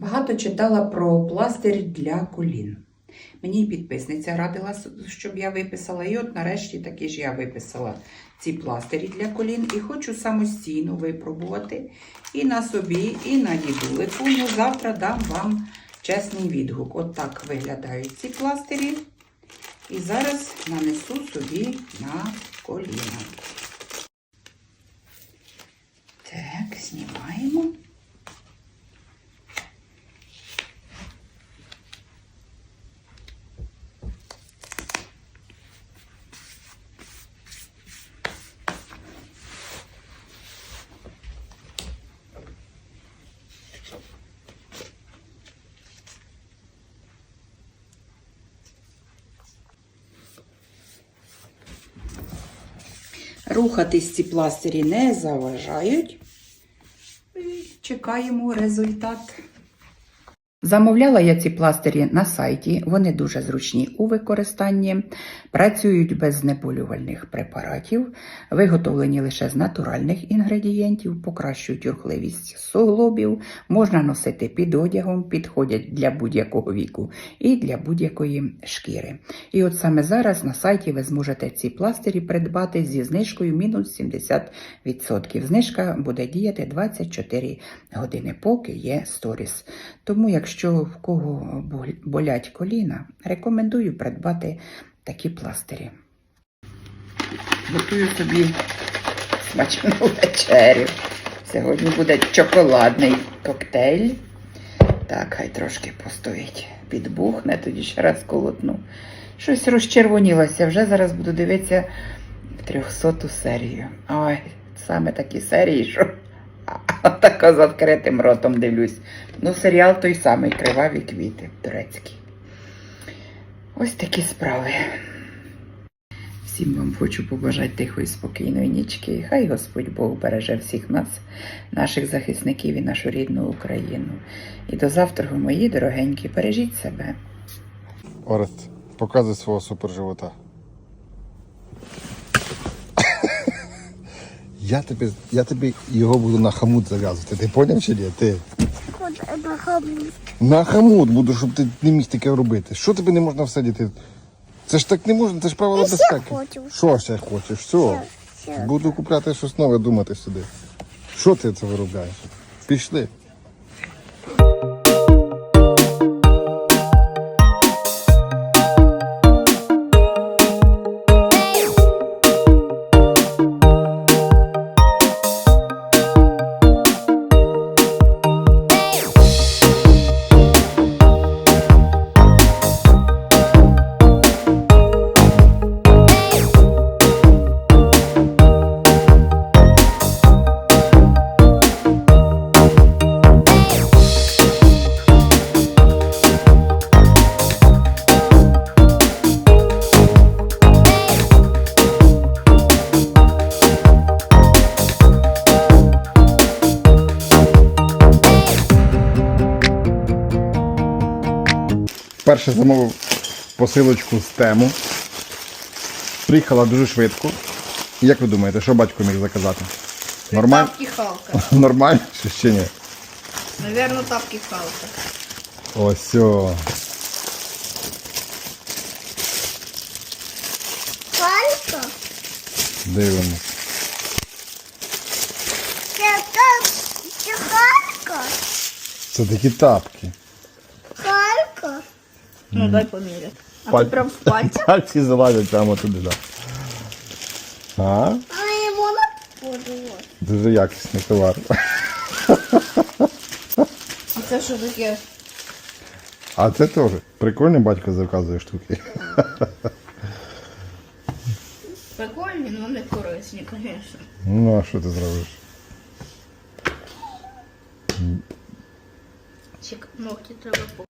Багато читала про пластир для колін. Мені підписниця радила, щоб я виписала, і от нарешті таки ж я виписала ці пластирі для колін і хочу самостійно випробувати і на собі, і на дідулику. Ну, завтра дам вам чесний відгук. От так виглядають ці пластирі. І зараз нанесу собі на коліна. Так, знімаємо. Рухатись ці пластирі не заважають. І чекаємо результат. Замовляла я ці пластирі на сайті, вони дуже зручні у використанні, працюють без знеболювальних препаратів, виготовлені лише з натуральних інгредієнтів, покращують рухливість суглобів, можна носити під одягом, підходять для будь-якого віку і для будь-якої шкіри. І от саме зараз на сайті ви зможете ці пластирі придбати зі знижкою мінус 70%. Знижка буде діяти 24 години, поки є сторіс. Тому, якщо в кого болять коліна, рекомендую придбати такі пластирі. Готую собі смачну вечерю. Сьогодні буде чоколадний коктейль. Так, хай трошки постоїть. Підбухне, тоді ще раз колотну. Щось розчервонілося. Вже зараз буду дивитися 300 серію. Ой, саме такі серії, що тако з відкритим ротом дивлюсь. Ну, серіал той самий Криваві квіти турецький. Ось такі справи. Всім вам хочу побажати тихої, спокійної нічки. Хай Господь Бог береже всіх нас, наших захисників і нашу рідну Україну. І до завтра, мої дорогенькі, бережіть себе. Орест, показуй свого суперживота. Я тобі, я тобі його буду на хамут зав'язувати. Ти поняв чи ні? Ти на хамут. на хамут буду, щоб ти не міг таке робити. Що тобі не можна всадити? Це ж так не можна, це ж правила Я ще безпеки. хочу. Що ще хочеш? Все. Ще. Буду купляти щось нове, думати сюди. Що ти це виробляєш? Пішли. Перше замовив посилочку з тему. Приїхала дуже швидко. Як ви думаєте, що батько міг заказати? Нормально? Тапки Халка. Нормально чи ще ні? Наверное, тапки Халка. Ось. о. Палька. Дивимось. Це. Це такі тапки. Ну, дай померять. А Паль- ты прям в пальцах? Пальці залазять прямо туди. Да. А? А я можна подумати? Дуже якісний товар. А це що таке? А це теж. Прикольний батько заказує штуки. Прикольні, але не корисні, звісно. Ну, а що ти зробиш? Чек, ногті треба по.